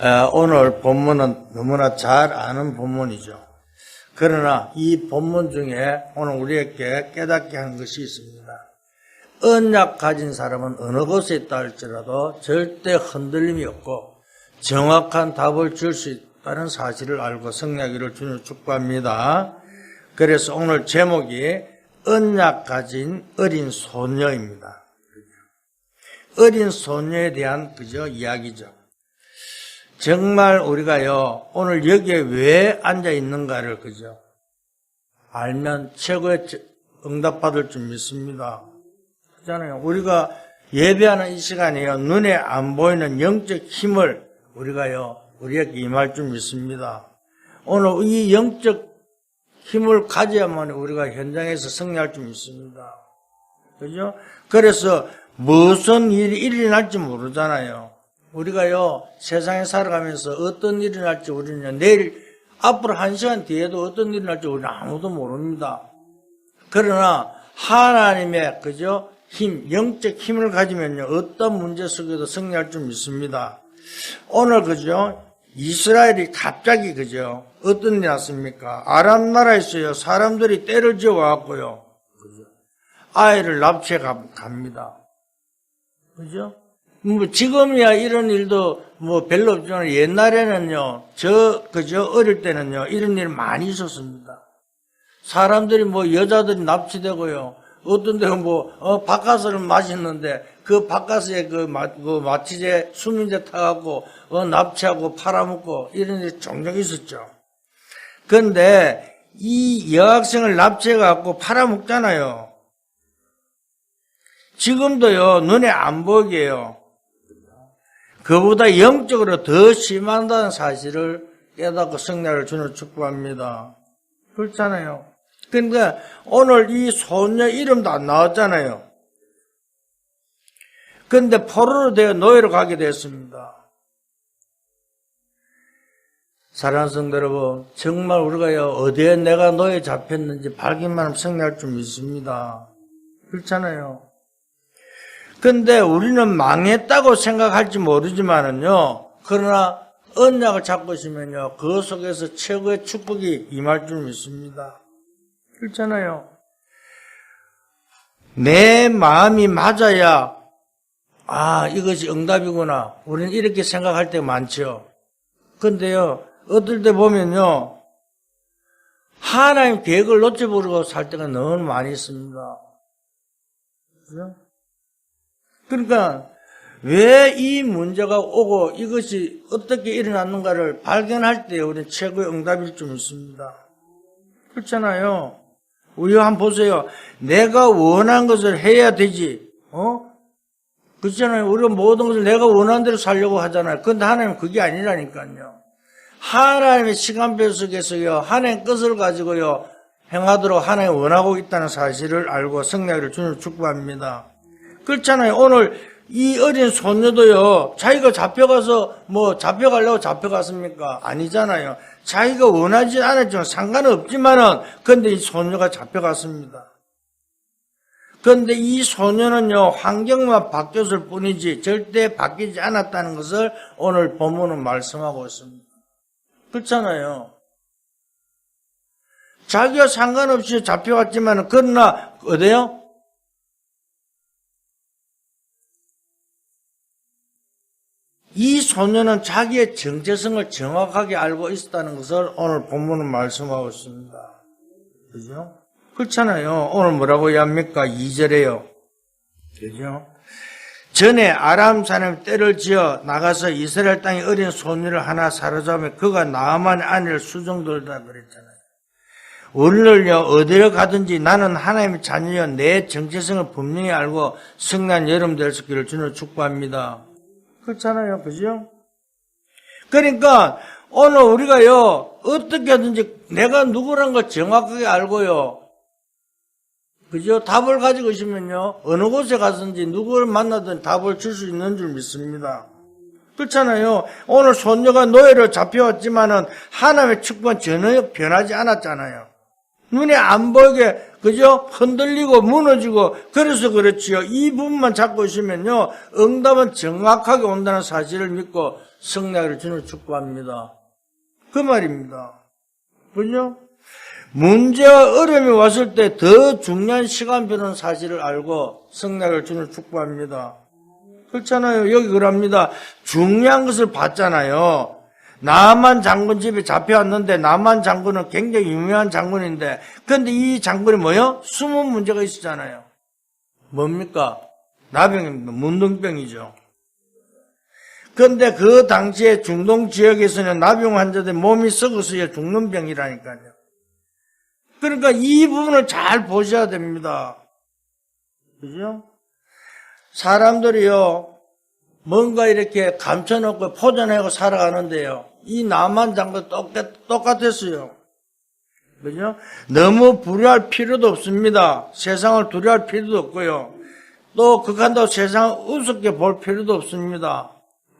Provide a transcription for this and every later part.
어, 오늘 본문은 너무나 잘 아는 본문이죠. 그러나 이 본문 중에 오늘 우리에게 깨닫게 하는 것이 있습니다. 언약 가진 사람은 어느 곳에 있다 할지라도 절대 흔들림이 없고 정확한 답을 줄 수 있다는 사실을 알고 성령기를 주님 축복합니다. 그래서 오늘 제목이 언약 가진 어린 소녀입니다. 어린 소녀에 대한 그저 이야기죠. 정말 우리가요, 오늘 여기에 왜 앉아 있는가를 그죠? 알면 최고의 응답받을 줄 믿습니다. 그잖아요. 우리가 예배하는 이 시간에요, 눈에 안 보이는 영적 힘을 우리가요, 우리에게 임할 줄 믿습니다. 오늘 이 영적 힘을 가져야만 우리가 현장에서 승리할 줄 믿습니다. 그죠? 그래서 무슨 일이 일어날지 모르잖아요. 우리가요, 세상에 살아가면서 어떤 일이 날지 우리는 내일, 앞으로 한 시간 뒤에도 어떤 일이 날지 우리는 아무도 모릅니다. 그러나 하나님의, 그죠? 힘, 영적 힘을 가지면요, 어떤 문제 속에도 승리할 줄 믿습니다. 오늘, 그죠? 이스라엘이 갑자기, 그죠? 어떤 일이 났습니까? 아람 나라에서요, 사람들이 때를 지어왔고요. 아이를 납치해 갑니다. 그죠? 뭐 지금이야 이런 일도 뭐 별로 없지만 옛날에는요 저 그저 어릴 때는요 이런 일 많이 있었습니다. 사람들이 뭐 여자들이 납치되고요 어떤 데는 뭐 어, 바카스를 마셨는데 그 바카스에 그, 마, 그 마취제 수민제 타갖고 어, 납치하고 팔아먹고 이런 일이 종종 있었죠. 그런데 이 여학생을 납치해갖고 팔아먹잖아요. 지금도요 눈에 안 보이게요. 그보다 영적으로 더 심한다는 사실을 깨닫고 성례를 주는 축복합니다. 그렇잖아요. 그러니까 오늘 이 소녀 이름도 안 나왔잖아요. 그런데 포로로 되어 노예로 가게 됐습니다. 사랑하는 성도 여러분, 정말 우리가요, 어디에 내가 노예 잡혔는지 발견만 하면 성례할 줄 믿습니다. 그렇잖아요. 근데 우리는 망했다고 생각할지 모르지만은요, 그러나 언약을 잡고 있으면요, 그 속에서 최고의 축복이 임할 줄 믿습니다. 그렇잖아요. 내 마음이 맞아야, 아, 이것이 응답이구나. 우리는 이렇게 생각할 때 많죠. 근데요, 어떨 때 보면요, 하나님 계획을 놓쳐버리고 살 때가 너무 많이 있습니다. 그죠? 그러니까 왜 이 문제가 오고 이것이 어떻게 일어났는가를 발견할 때 우리는 최고의 응답일 줄 믿습니다. 그렇잖아요. 우리 한번 보세요. 내가 원한 것을 해야 되지. 어? 그렇잖아요. 우리가 모든 것을 내가 원하는 대로 살려고 하잖아요. 그런데 하나님은 그게 아니라니까요. 하나님의 시간표 속에서요. 하나님 것을 가지고요. 행하도록 하나님 원하고 있다는 사실을 알고 성례를 주님 축복합니다. 그렇잖아요. 오늘 이 어린 소녀도요, 자기가 잡혀가서 뭐 잡혀가려고 잡혀갔습니까? 아니잖아요. 자기가 원하지 않았지만 상관없지만은, 근데 이 소녀가 잡혀갔습니다. 그런데 이 소녀는요, 환경만 바뀌었을 뿐이지 절대 바뀌지 않았다는 것을 오늘 본문은 말씀하고 있습니다. 그렇잖아요. 자기가 상관없이 잡혀갔지만, 그러나, 어디요? 이 소녀는 자기의 정체성을 정확하게 알고 있었다는 것을 오늘 본문은 말씀하고 있습니다. 그죠? 그렇잖아요. 오늘 뭐라고 이야기합니까? 2절에요. 그죠? 전에 아람 사람 때를 지어 나가서 이스라엘 땅에 어린 소녀를 하나 사로잡으며 그가 나만의 아내를 수종돌다 그랬잖아요. 오늘요 어디로 가든지 나는 하나님의 자녀여 내 정체성을 분명히 알고 성난 여름 될 수 있기를 주는 축복합니다. 그렇잖아요. 그죠? 그러니까 오늘 우리가요, 어떻게든지 내가 누구란 걸 정확하게 알고요. 그죠? 답을 가지고 있으면요, 어느 곳에 가든지 누구를 만나든 답을 줄 수 있는 줄 믿습니다. 그렇잖아요. 오늘 손녀가 노예로 잡혀왔지만은 하나님의 축복은 전혀 변하지 않았잖아요. 눈에 안 보이게 그죠? 흔들리고 무너지고 그래서 그렇지요. 이 부분만 잡고 있으면요. 응답은 정확하게 온다는 사실을 믿고 성령을 주는 축복합니다. 그 말입니다. 그죠? 문제와 어려움이 왔을 때 더 중요한 시간표는 사실을 알고 성령을 주는 축복합니다. 그렇잖아요. 여기 그럽니다. 중요한 것을 봤잖아요. 나만 장군 집에 잡혀왔는데 나만 장군은 굉장히 유명한 장군인데 그런데 이 장군이 뭐요? 숨은 문제가 있었잖아요. 뭡니까? 나병입니다. 문둥병이죠. 그런데 그 당시에 중동 지역에서는 나병 환자들 몸이 썩어서 죽는 병이라니까요. 그러니까 이 부분을 잘 보셔야 됩니다. 그죠? 사람들이요, 뭔가 이렇게 감춰놓고 포장하고 살아가는데요. 이 남한 장도 똑같, 똑같았어요. 그죠? 너무 불효할 필요도 없습니다. 세상을 두려워할 필요도 없고요. 또 그간다고 세상을 우습게 볼 필요도 없습니다.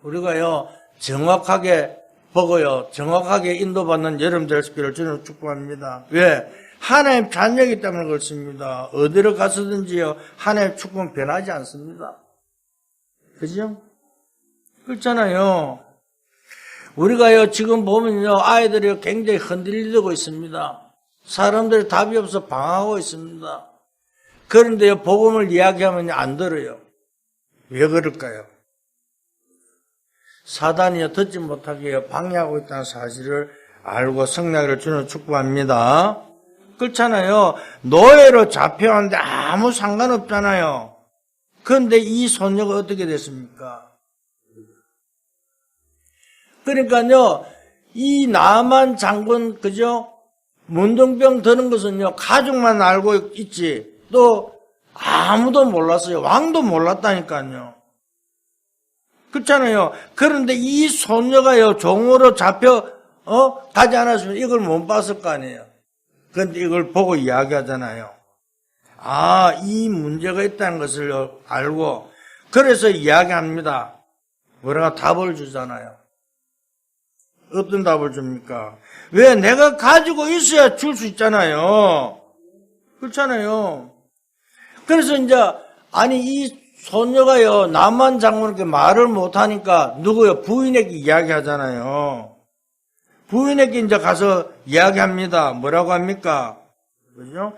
우리가요, 정확하게 보고요, 정확하게 인도받는 여러분들 되기를 주는 축복합니다. 왜? 하나님 자녀이기 때문에 그렇습니다. 어디로 가서든지요, 하나님 축복은 변하지 않습니다. 그죠? 그렇잖아요. 우리가요, 지금 보면요, 아이들이 굉장히 흔들리고 있습니다. 사람들이 답이 없어 방황하고 있습니다. 그런데요, 복음을 이야기하면 안 들어요. 왜 그럴까요? 사단이요, 듣지 못하게 방해하고 있다는 사실을 알고 성령을 주는 축복합니다. 그렇잖아요. 노예로 잡혀왔는데 아무 상관없잖아요. 그런데 이 소녀가 어떻게 됐습니까? 그러니까요, 이 나만 장군, 그죠? 문둥병 드는 것은요, 가족만 알고 있지, 또 아무도 몰랐어요. 왕도 몰랐다니까요. 그렇잖아요. 그런데 이 소녀가요, 종으로 잡혀, 어? 가지 않았으면 이걸 못 봤을 거 아니에요. 그런데 이걸 보고 이야기하잖아요. 아, 이 문제가 있다는 것을 알고, 그래서 이야기합니다. 뭐라가 답을 주잖아요. 어떤 답을 줍니까? 왜 내가 가지고 있어야 줄 수 있잖아요. 그렇잖아요. 그래서 이제, 아니, 이 소녀가요, 남한 장군에게 말을 못하니까, 누구요? 부인에게 이야기하잖아요. 부인에게 이제 가서 이야기합니다. 뭐라고 합니까? 그죠?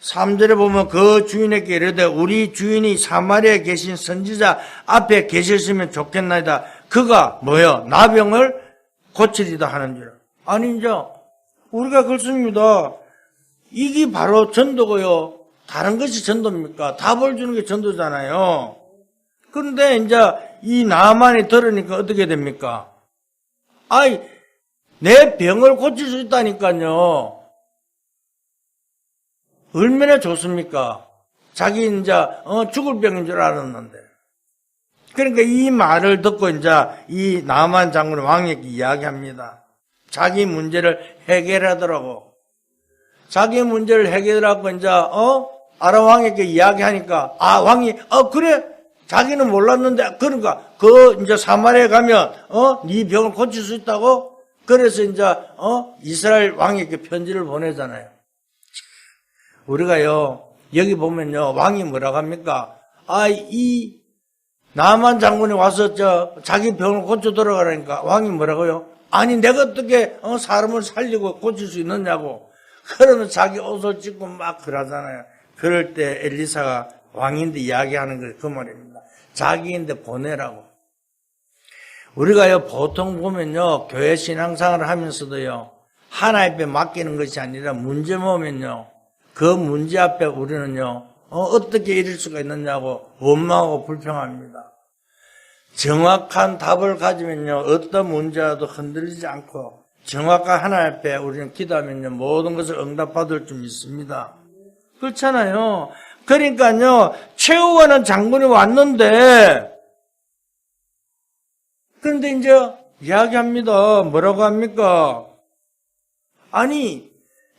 3절에 보면 그 주인에게 이르되 우리 주인이 사마리아에 계신 선지자 앞에 계셨으면 좋겠나이다. 그가 뭐요? 나병을 고치리다 하는 줄. 아니 이제 우리가 그렇습니다. 이게 바로 전도고요. 다른 것이 전도입니까? 답을 주는 게 전도잖아요. 그런데 이제 이 나만이 들으니까 어떻게 됩니까? 아이 내 병을 고칠 수 있다니까요. 얼마나 좋습니까? 자기 이제 어, 죽을 병인 줄 알았는데. 그러니까 이 말을 듣고 이제 이 나만 장군 왕에게 이야기합니다. 자기 문제를 해결하더라고. 자기 문제를 해결하고 이제 어 아람 왕에게 이야기하니까 아 왕이 어 그래 자기는 몰랐는데 그러니까 그 이제 사마리에 가면 어네 병을 고칠 수 있다고 그래서 이제 어 이스라엘 왕에게 편지를 보내잖아요. 우리가요, 여기 보면요, 왕이 뭐라고 합니까? 아, 이, 남한 장군이 와서 저, 자기 병을 고쳐 들어가라니까, 왕이 뭐라고요? 아니, 내가 어떻게, 어, 사람을 살리고 고칠 수 있느냐고. 그러면 자기 옷을 찢고 막 그러잖아요. 그럴 때 엘리사가 왕인데 이야기하는 게 그 말입니다. 자기인데 보내라고. 우리가요, 보통 보면요, 교회 신앙생활을 하면서도요, 하나님께 맡기는 것이 아니라 문제 보면요, 그 문제 앞에 우리는요, 어, 떻게 이럴 수가 있느냐고 원망하고 불평합니다. 정확한 답을 가지면요, 어떤 문제라도 흔들리지 않고, 정확한 하나님 앞에 우리는 기도하면요, 모든 것을 응답받을 줄 믿습니다. 그렇잖아요. 그러니까요, 최후가는 장군이 왔는데, 그런데 이제 이야기합니다. 뭐라고 합니까? 아니,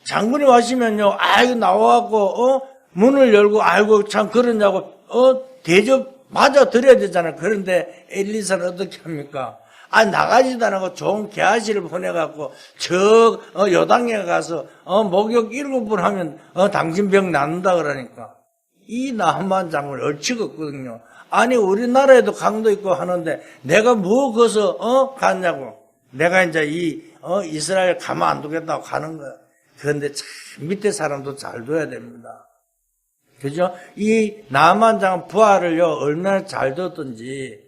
장군이 와시면요, 아이고, 나와갖고, 어, 문을 열고, 아이고, 참, 그러냐고, 어, 대접 맞아 드려야 되잖아요. 그런데 엘리사는 어떻게 합니까? 아, 나가지도 않고 좋은 개아시를 보내갖고, 저, 어, 요당에 가서, 어, 목욕 일곱 번 하면, 어, 당신 병 낫는다 그러니까. 이 나만 장군 얼치가 없거든요. 아니, 우리나라에도 강도 있고 하는데, 내가 뭐 거기서, 어, 갔냐고. 내가 이제 이, 어, 이스라엘 가만 안 두겠다고 가는 거야. 그런데 참, 밑에 사람도 잘 둬야 됩니다. 그죠? 이 남한 장군 부하를요, 얼마나 잘 뒀던지,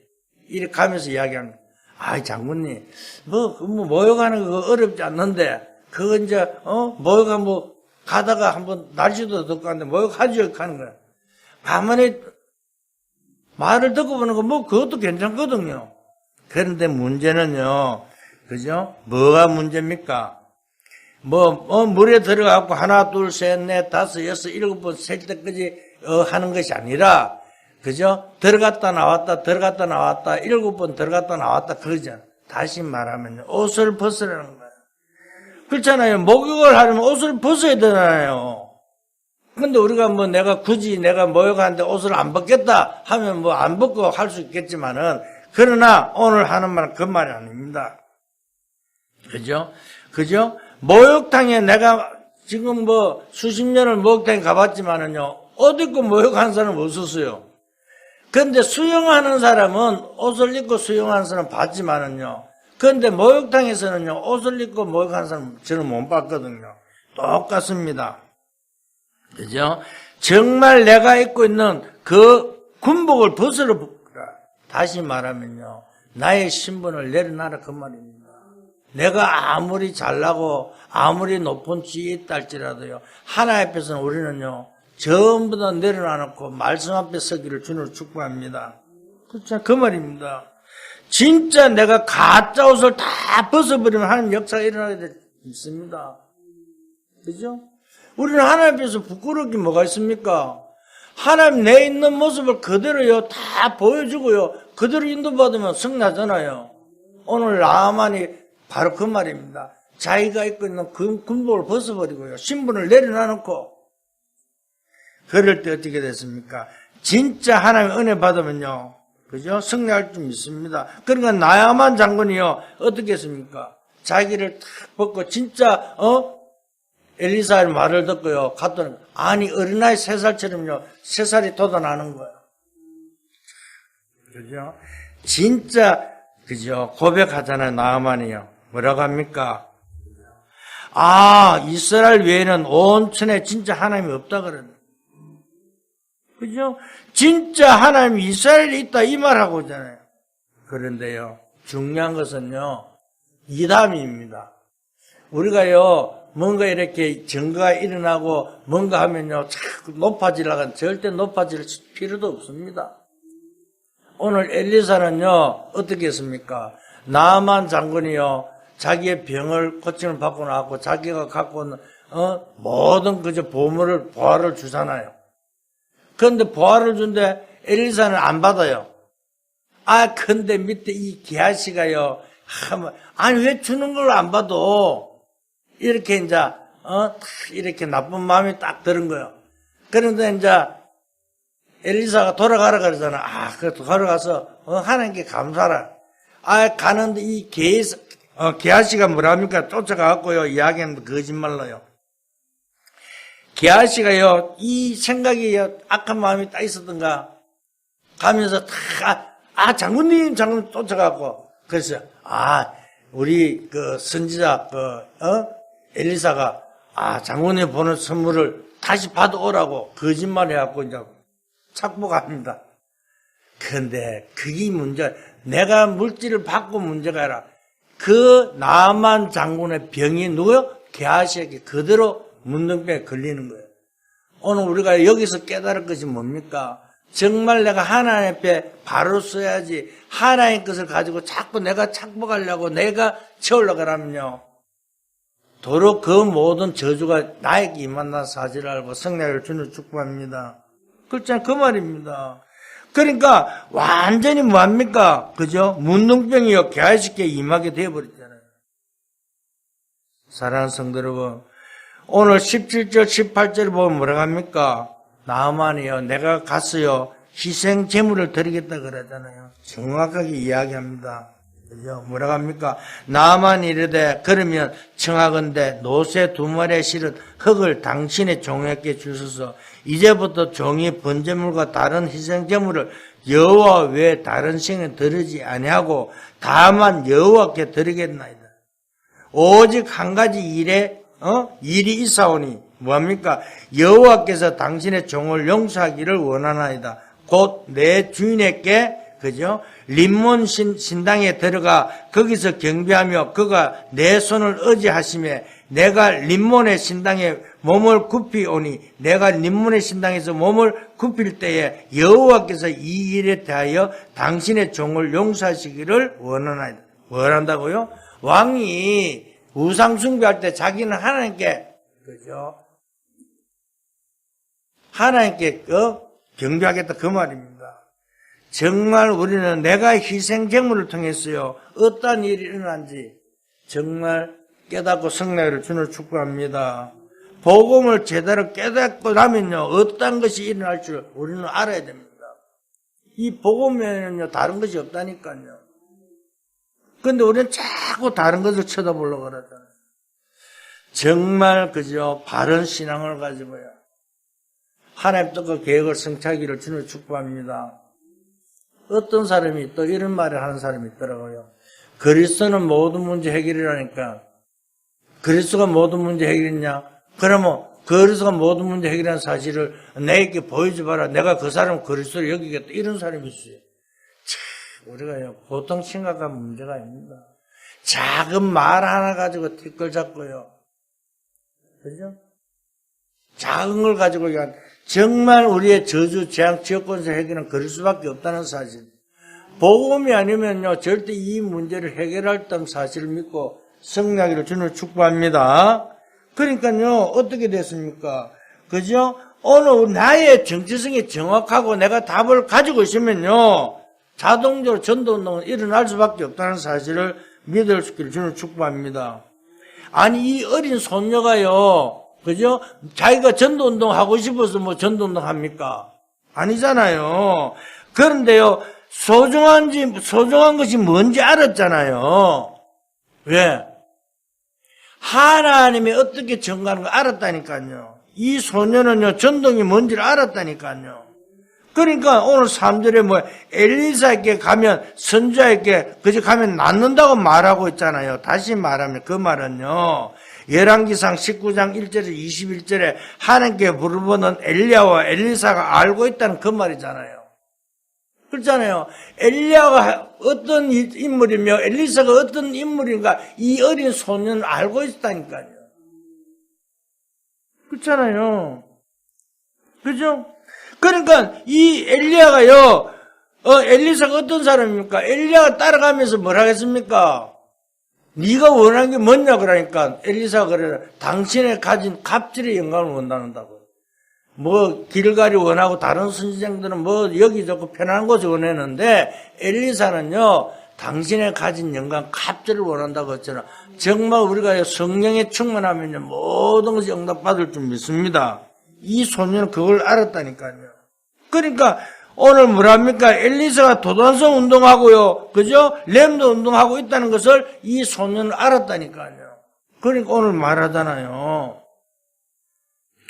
이렇게 가면서 이야기합니다. 아이, 장군님, 뭐, 그 뭐, 모여가는 거 어렵지 않는데, 그거 이제, 어, 모여가 뭐, 가다가 한번 날씨도 덥고 하는데, 모여가지고 가는 거야. 가만히 말을 듣고 보는 거, 뭐, 그것도 괜찮거든요. 그런데 문제는요, 그죠? 뭐가 문제입니까? 뭐, 어, 물에 들어가고 하나, 둘, 셋, 넷, 다섯, 여섯, 일곱 번 셀 때까지 어, 하는 것이 아니라, 그죠? 들어갔다 나왔다, 들어갔다 나왔다, 일곱 번 들어갔다 나왔다, 그러잖아. 다시 말하면 옷을 벗으라는 거예요. 그렇잖아요. 목욕을 하려면 옷을 벗어야 되잖아요. 근데 우리가 뭐 내가 굳이 내가 목욕하는데 옷을 안 벗겠다 하면 뭐 안 벗고 할 수 있겠지만은, 그러나 오늘 하는 말은 그 말이 아닙니다. 그죠? 그죠? 목욕탕에 내가 지금 뭐 수십 년을 목욕탕에 가봤지만은요, 옷 입고 목욕하는 사람은 없었어요. 근데 수영하는 사람은 옷을 입고 수영하는 사람 봤지만은요, 근데 목욕탕에서는요, 옷을 입고 목욕하는 사람 저는 못 봤거든요. 똑같습니다. 그죠? 정말 내가 입고 있는 그 군복을 벗으러 다시 말하면요, 나의 신분을 내려놔라 그 말입니다. 내가 아무리 잘나고 아무리 높은 지위에 있다 할지라도요 하나 앞에서는 우리는요 전부 다 내려놔놓고 말씀 앞에 서기를 주님을 축복합니다. 그렇죠? 그 말입니다. 진짜 내가 가짜 옷을 다 벗어버리면 하나님 역사가 일어나게 돼 있습니다. 그죠? 우리는 하나님 앞에서 부끄럽게 뭐가 있습니까? 하나님 내 있는 모습을 그대로요 다 보여주고요 그대로 인도받으면 승나잖아요. 오늘 나만이 바로 그 말입니다. 자기가 입고 있는 그 군복을 벗어버리고요. 신분을 내려놔놓고. 그럴 때 어떻게 됐습니까? 진짜 하나님의 은혜 받으면요. 그죠? 승리할 줄 믿습니다. 그러니까 나야만 장군이요. 어떻게 했습니까? 자기를 탁 벗고 진짜, 어? 엘리사의 말을 듣고요. 갔더니, 아니, 어린아이 세 살처럼요. 세 살이 돋아나는 거예요. 그죠? 진짜, 그죠? 고백하잖아요. 나만이요. 뭐라고 합니까? 아, 이스라엘 외에는 온 천에 진짜 하나님이 없다 그러네. 그죠? 진짜 하나님이 이스라엘에 있다 이 말하고 있잖아요. 그런데요, 중요한 것은요, 이담입니다. 우리가요, 뭔가 이렇게 증거가 일어나고 뭔가 하면요, 자꾸 높아지려고 절대 높아질 필요도 없습니다. 오늘 엘리사는요, 어떻게 했습니까? 나만 장군이요, 자기의 병을 고침을 받고 나왔고 자기가 갖고 있는 어? 모든 그저 보물을 보화를 주잖아요. 그런데 보화를 준데 엘리사는 안 받아요. 아 근데 밑에 이 기아씨가요. 아니 왜 주는 걸 안 받어? 이렇게 이제 어? 이렇게 나쁜 마음이 딱 드는 거예요. 그런데 이제 엘리사가 돌아가라 그러잖아. 아, 그 돌아가서 어, 하나님께 감사라. 아, 가는데 이 개, 어, 개아씨가 뭐랍니까? 쫓아가갖고요, 이야기하는 거짓말로요. 개아씨가요, 이 생각이요, 악한 마음이 딱 있었던가, 가면서 다, 아, 아, 장군님, 장군 쫓아가고, 그래서, 아, 우리 그 선지자, 그, 어? 엘리사가, 아, 장군이 보는 선물을 다시 받아오라고 거짓말 해갖고 이제 착복합니다. 그런데 그게 문제, 내가 물질을 받고 문제가 아니라 그 나만 장군의 병이 누구요? 게하시에게 그대로 문둥병에 걸리는 거예요. 오늘 우리가 여기서 깨달을 것이 뭡니까? 정말 내가 하나님 앞에 바로 써야지 하나님 것을 가지고 자꾸 내가 착복하려고 내가 채우려고 하면요. 도로 그 모든 저주가 나에게 임한다 사실 알고 성례를 주는 축복합니다. 그렇잖아요. 그 말입니다. 그러니까 완전히 뭐합니까? 그죠? 문둥병이요. 개화식게 임하게 되어버렸잖아요. 사랑하는 성도 여러분, 오늘 17절, 18절 보면 뭐라고 합니까? 나만이요. 내가 갔어요. 희생 제물을 드리겠다 그러잖아요. 정확하게 이야기합니다. 뭐라고 합니까? 나만 이르되 그러면 청하건대 노새 두 마리에 실은 흙을 당신의 종에게 주소서 이제부터 종이 번제물과 다른 희생제물을 여호와 외에 다른 신에 드리지 아니하고 다만 여호와께 드리겠나이다. 오직 한 가지 일에 어? 일이 있사오니 뭐합니까? 여호와께서 당신의 종을 용서하기를 원하나이다. 곧 내 주인에게 그죠? 림몬 신, 신당에 들어가 거기서 경배하며 그가 내 손을 의지하심에 내가 림몬의 신당에 몸을 굽히 오니 내가 림몬의 신당에서 몸을 굽힐 때에 여호와께서 이 일에 대하여 당신의 종을 용서하시기를 원하나이다. 원한다고요? 왕이 우상 숭배할 때 자기는 하나님께 그죠? 하나님께 어? 경배하겠다 그 말입니다. 정말 우리는 내가 희생 제물을 통했어요. 어떤 일이 일어난지 정말 깨닫고 성례를 주는 축복합니다. 복음을 제대로 깨닫고 나면요 어떤 것이 일어날 줄 우리는 알아야 됩니다. 이 복음에는요 다른 것이 없다니까요. 근데 우리는 자꾸 다른 것을 쳐다보려고 그러잖아요. 정말 그저 바른 신앙을 가지고요. 하나님 뜻과 계획을 성취하기를 주는 축복합니다. 어떤 사람이 또 이런 말을 하는 사람이 있더라고요. 그리스도는 모든 문제 해결이라니까. 그리스도가 모든 문제 해결이냐? 그러면 그리스도가 모든 문제 해결하는 사실을 내게 보여줘봐라. 내가 그 사람 그리스도를 여기겠다. 이런 사람이 있어요. 참, 우리가요, 보통 심각한 문제가 아닙니다. 작은 말 하나 가지고 티끌 잡고요. 그죠? 작은 걸 가지고 그냥 정말 우리의 저주, 재앙, 지역권세 해결은 그럴 수밖에 없다는 사실. 복음이 아니면요, 절대 이 문제를 해결할 때 사실을 믿고 성령기를 주는 축복합니다. 그러니까요, 어떻게 됐습니까? 그죠? 오늘 나의 정체성이 정확하고 내가 답을 가지고 있으면요, 자동적으로 전도운동은 일어날 수밖에 없다는 사실을 믿을 수 있기를 주는 축복합니다. 아니, 이 어린 손녀가요, 그죠? 자기가 전도운동 하고 싶어서 뭐 전도운동 합니까? 아니잖아요. 그런데요, 소중한지, 소중한 것이 뭔지 알았잖아요. 왜? 하나님이 어떻게 정하는 거 알았다니까요. 이 소녀는요, 전동이 뭔지를 알았다니까요. 그러니까 오늘 3절에 뭐 엘리사에게 가면 선자에게 그저 가면 낫는다고 말하고 있잖아요. 다시 말하면 그 말은요. 열왕기상 19장 1절에서 21절에 하나님께 물어보는 엘리야와 엘리사가 알고 있다는 그 말이잖아요. 그렇잖아요. 엘리야가 어떤 인물이며 엘리사가 어떤 인물인가 이 어린 소년은 알고 있다니까요. 그렇잖아요. 그죠? 그러니까 이 엘리야가요. 어, 엘리사가 어떤 사람입니까? 엘리야가 따라가면서 뭘 하겠습니까? 네가 원하는 게 뭐냐 그러니까 엘리사가 그래 당신의 가진 갑질의 영광을 원한다고. 뭐 길갈이 원하고 다른 선지자들은 뭐 여기저기 편안한 곳을 원했는데 엘리사는요 당신의 가진 영광 갑질을 원한다고 했잖아. 정말 우리가 성령에 충만하면요 모든 것이 응답받을 줄 믿습니다. 이 소년은 그걸 알았다니까요. 그러니까 오늘 뭐랍니까? 엘리사가 도단성 운동하고요. 그죠? 램도 운동하고 있다는 것을 이 소년은 알았다니까요. 그러니까 오늘 말하잖아요.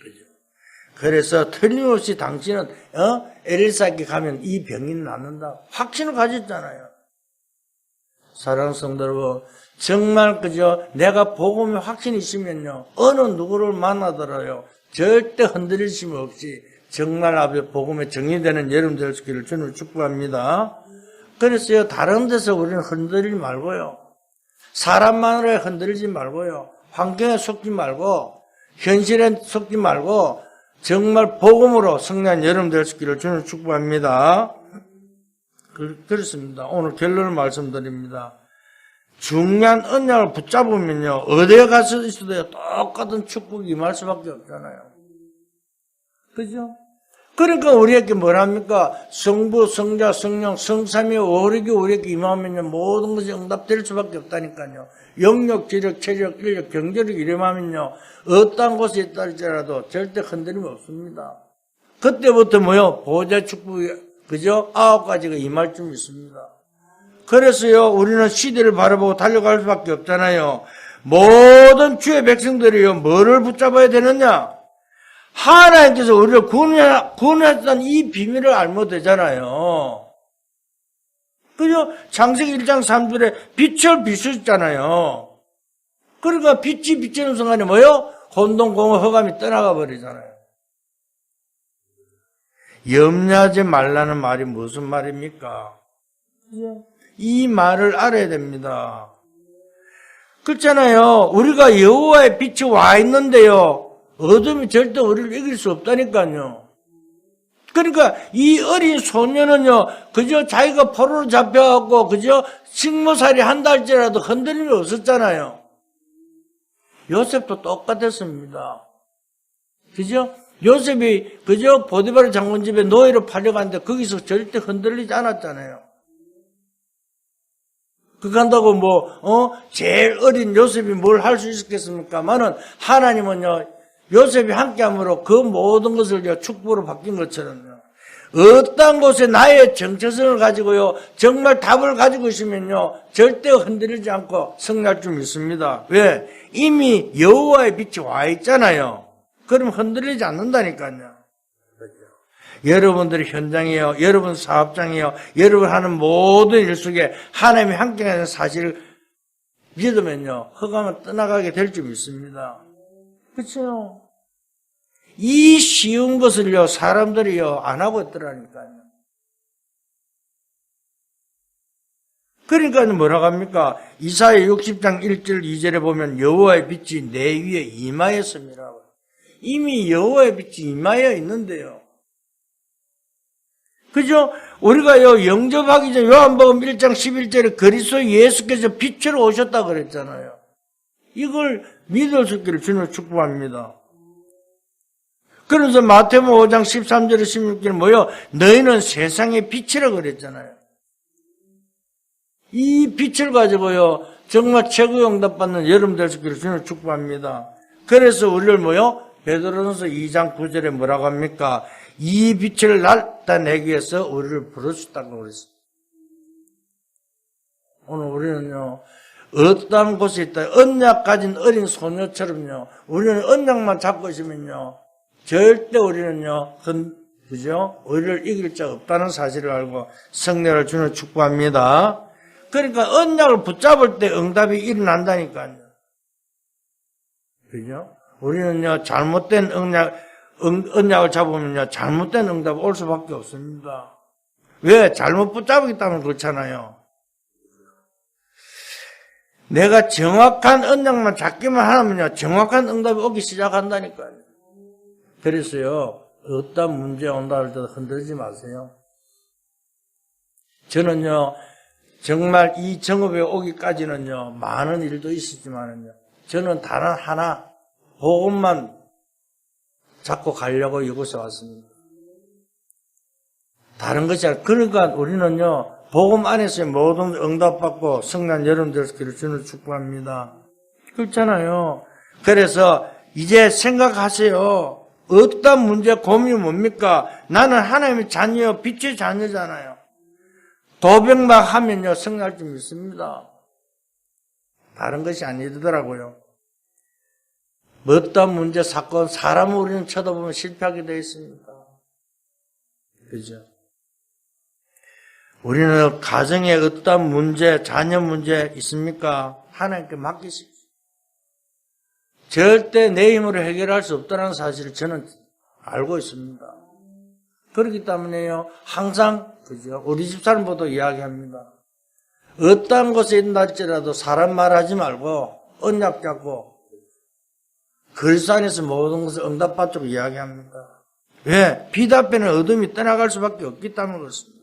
그죠? 그래서 틀림없이 당신은, 어? 엘리사에게 가면 이 병이 낫는다. 확신을 가졌잖아요. 사랑 성도 여러분, 정말 그죠? 내가 복음에 확신이 있으면요. 어느 누구를 만나더라요. 절대 흔들리심 없이 정말 앞에 복음에 정리되는 여름 될 수 있기를 주는 축복합니다. 그래서요, 다른 데서 우리는 흔들리지 말고요. 사람만으로 흔들리지 말고요. 환경에 속지 말고, 현실에 속지 말고, 정말 복음으로 성난 여름 될 수 있기를 주는 축복합니다. 그, 그렇습니다. 오늘 결론을 말씀드립니다. 중요한 언약을 붙잡으면요, 어디에 가서 있어도 똑같은 축복이 임할 수밖에 없잖아요. 그죠? 그러니까 우리에게 뭐랍니까? 성부, 성자, 성령, 성삼위 오력이 우리에게 임하면요, 모든 것이 응답될 수밖에 없다니까요. 영역, 지력, 체력, 인력, 경제력 이름하면요, 어떤 곳에 있다 할지라도 절대 흔들림 없습니다. 그때부터 뭐요? 보좌 축복이, 그죠? 아홉 가지가 임할 줄 믿습니다. 그래서요, 우리는 시대를 바라보고 달려갈 수밖에 없잖아요. 모든 주의 백성들이요, 뭐를 붙잡아야 되느냐? 하나님께서 우리를 구원하, 구원했던 이 비밀을 알면 되잖아요. 그죠? 창세기 1장 3절에 빛을 비추셨잖아요. 그러니까 빛이 비치는 순간에 뭐요? 혼동공허 허감이 떠나가 버리잖아요. 염려하지 말라는 말이 무슨 말입니까? 이 말을 알아야 됩니다. 그렇잖아요. 우리가 여호와의 빛이 와 있는데요. 어둠이 절대 우리를 이길 수 없다니까요. 그러니까 이 어린 소녀는요, 그저 자기가 포로로 잡혀갖고 그저 식모살이 한 달째라도 흔들림이 없었잖아요. 요셉도 똑같았습니다. 그죠? 요셉이 그저 보디바르 장군 집에 노예로 팔려갔는데 거기서 절대 흔들리지 않았잖아요. 그 간다고 뭐, 어, 제일 어린 요셉이 뭘 할 수 있었겠습니까 만은 하나님은요, 요셉이 함께함으로 그 모든 것을 축복으로 바뀐 것처럼요. 어떤 곳에 나의 정체성을 가지고요, 정말 답을 가지고 있으면요, 절대 흔들리지 않고 승리할 줄 믿습니다. 왜? 이미 여호와의 빛이 와 있잖아요. 그럼 흔들리지 않는다니까요. 여러분들이 현장이에요. 여러분 사업장이에요. 여러분 하는 모든 일 속에 하나님이 함께하는 사실을 믿으면요. 허감은 떠나가게 될 줄 믿습니다. 그렇죠? 이 쉬운 것을요, 사람들이요, 안 하고 있더라니까요. 그러니까 뭐라고 합니까? 이사야 60장 1절 2절에 보면 여호와의 빛이 내 위에 임하였습니다. 이미 여호와의 빛이 임하여 있는데요. 그죠? 우리가요, 영접하기 전 요한복음 1장 11절에 그리스도 예수께서 빛으로 오셨다 그랬잖아요. 이걸 믿을 수 있기를 주님을 축복합니다. 그래서 마태복음 5장 13절에 16절에 뭐요? 너희는 세상의 빛이라 그랬잖아요. 이 빛을 가지고요, 정말 최고 응답 받는 여러분 될수 있기를 주님을 축복합니다. 그래서 우리를 뭐요? 베드로전서 2장 9절에 뭐라고 합니까? 이 빛을 나타내기 위해서 우리를 부르셨다고 그랬어요. 오늘 우리는요, 어떠한 곳에 있다. 언약 가진 어린 소녀처럼요, 우리는 언약만 잡고 있으면요, 절대 우리는요, 큰, 그죠? 우리를 이길 자 없다는 사실을 알고 성례를 주는 축복합니다. 그러니까 언약을 붙잡을 때 응답이 일어난다니까요. 그죠? 우리는요, 잘못된 언약, 응, 언약을 잡으면요, 잘못된 응답이 올 수밖에 없습니다. 왜? 잘못 때문에 그렇잖아요. 내가 정확한 언약만 잡기만 하면요, 정확한 응답이 오기 시작한다니까요. 그래서요, 어떤 문제 온다 할 때 흔들지 마세요. 저는요, 정말 이 정업에 오기까지는요, 많은 일도 있었지만은요, 저는 단 하나, 복음만 잡고 가려고 이곳에 왔습니다. 다른 것이 아니라, 그러니까 우리는요, 복음 안에서 모든 응답받고 성난 여러분들께를 주는 축복합니다. 그렇잖아요. 그래서 이제 생각하세요. 어떤 문제, 고민이 뭡니까? 나는 하나님의 자녀, 빛의 자녀잖아요. 도백막 하면요, 성날 줄 믿습니다. 다른 것이 아니더라고요. 어떤 문제, 사건, 사람을 우리는 쳐다보면 실패하게 되어 있습니다. 그죠? 우리는 가정에 어떤 문제, 자녀 문제 있습니까? 하나님께 맡기십시오. 절대 내 힘으로 해결할 수 없다는 사실을 저는 알고 있습니다. 그렇기 때문에요, 항상, 그죠? 우리 집 사람보다 이야기합니다. 어떤 곳에 있다 할지라도 사람 말하지 말고, 언약 잡고, 안에서 모든 것을 응답받도록 이야기합니다. 왜? 빛 앞에는 어둠이 떠나갈 수밖에 없기 때문에 그렇습니다.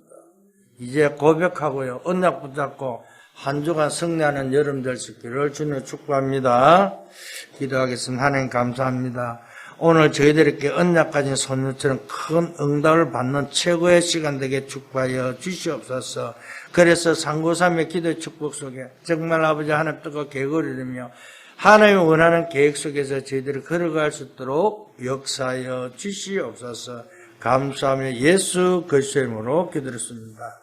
이제 고백하고요. 언약 붙잡고 한 주간 승리하는 여름 될수 있기를 주님 축복합니다. 기도하겠습니다. 하나님 감사합니다. 오늘 저희들에게 언약 가진 소녀처럼 큰 응답을 받는 최고의 시간 되게 축복하여 주시옵소서. 그래서 상고삼의 기도 축복 속에 정말 아버지 하나님 뜨거 개거리며 하나님이 원하는 계획 속에서 저희들이 걸어갈 수 있도록 역사하여 주시옵소서. 감사하며 예수 그리스도의 이름으로 기도했습니다.